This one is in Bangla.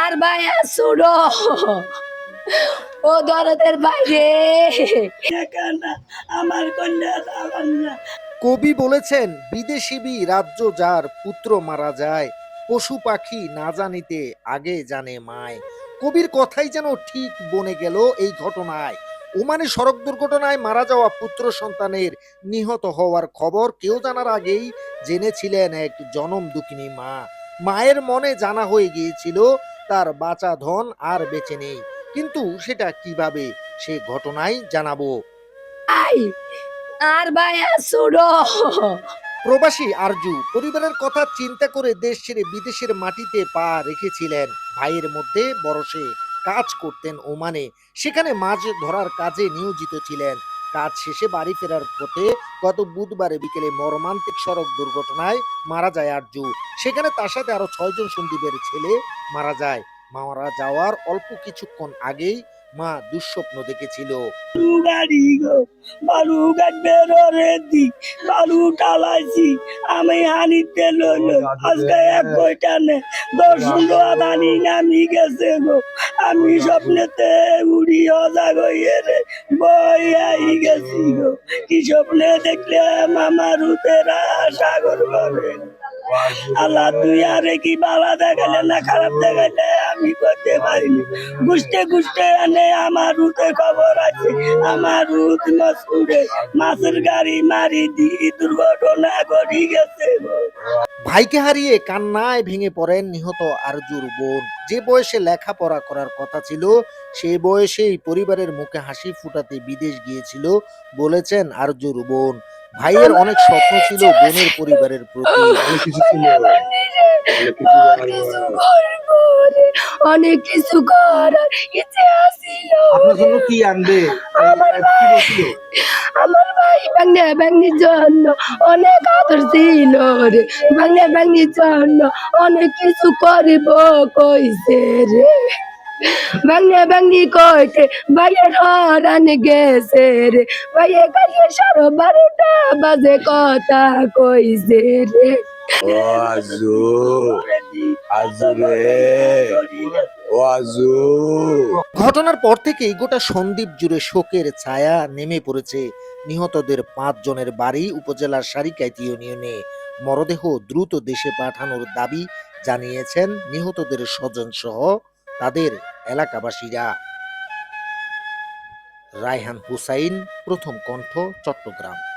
আর ভাই শুনো। ও দরদের বাইরে। আমার কন্যা কবি বলেছেন বিদেশি বি রাজ্য যার পুত্র মারা যায় পশু পাখি না জানিতে আগে জানে মায়। কবির কথাই যেন ঠিক বনে গেল এই ঘটনায়। ওমানে সড়ক দুর্ঘটনায় মারা যাওয়া পুত্র সন্তানের নিহত হওয়ার খবর কেউ জানার আগেই জেনেছিলেন এক জনম দুঃখিনী মা। মায়ের মনে জানা হয়ে গিয়েছিল তার বাঁচা ধন আর বেঁচে নেই। কিন্তু সেটা কীভাবে? সে ঘটনাই জানাব। আর শুনো। প্রবাসী আরজু পরিবারের কথা চিন্তা করে দেশ ছেড়ে বিদেশের মাটিতে পা রেখেছিলেন। ভাইয়ের মধ্যে বরসে কাজ করতেন ওমানে। সেখানে মাছ ধরার কাজে নিয়োজিত ছিলেন। কাজ শেষে বাড়ি ফেরার পথে গত বুধবারে বিকেলে মর্মান্তিক সড়ক দুর্ঘটনায় মারা যায় আরজু। সেখানে তার সাথে আরও ছয়জন সন্দীপের ছেলে মারা যায়। মারা যাওয়ার অল্প কিছুক্ষণ আগেই মা দুঃস্বপ্ন দেখেছিল। আমি গেছে গো। আমি স্বপ্নেতে উড়ি অজাগ হইয়ে রে বই আই গেছি কি স্বপ্নে দেখলে আমার উতেরা সাগর করে আল্লাহ কি বালা দেখালে না, খারাপ দেখালে আমি করতে পারিনি। এনে আমার রুতে খবর আছে, আমার রুত মসকুরে মাছের গাড়ি মারি দুর্ঘটনা ঘটি গেছে ভাইকে হারিয়ে কান্নায় ভেঙে পড়েন নিহত আরজুর বোন। যে বয়সে লেখাপড়া করার কথা ছিল সেই বয়সেই পরিবারের মুখে হাসি ফুটাতে বিদেশ গিয়েছিল, বলেছেন আরজুর বোন। ভাইয়ের অনেক স্বপ্ন ছিল বোনের পরিবারের প্রতি। অনেক কিছু ছিল অনেক কিছু করার ইচ্ছে আসিল আপনার জন্য কি আনবে? আমার ভাই বাংলা বাংলির জন্য অনেক আদর ছিল রে। বাংলা বাংলির জন্য অনেক কিছু করিব কইছে রে। বাংলা বাংলি কইতে ভাইয়ের হরান গেছে রে। ভাইয়ে কালিয়ে সাড়ে বারোটা বাজে কথা কইছে রে। ও আজু আজু রে। ও আজু। ঘটনার পর থেকেই গোটা সন্দ্বীপ জুড়ে শোকের ছায়া নেমে পড়েছে নিহতদের পাঁচ জনের বাড়ি উপজেলার সারিকাইতি ইউনিয়নে। মরদেহ দ্রুত দেশে পাঠানোর দাবি জানিয়েছেন নিহতদের স্বজন সহ তাদের এলাকাবাসীরা। রায়হান হুসাইন প্রথম কণ্ঠ চট্টগ্রাম।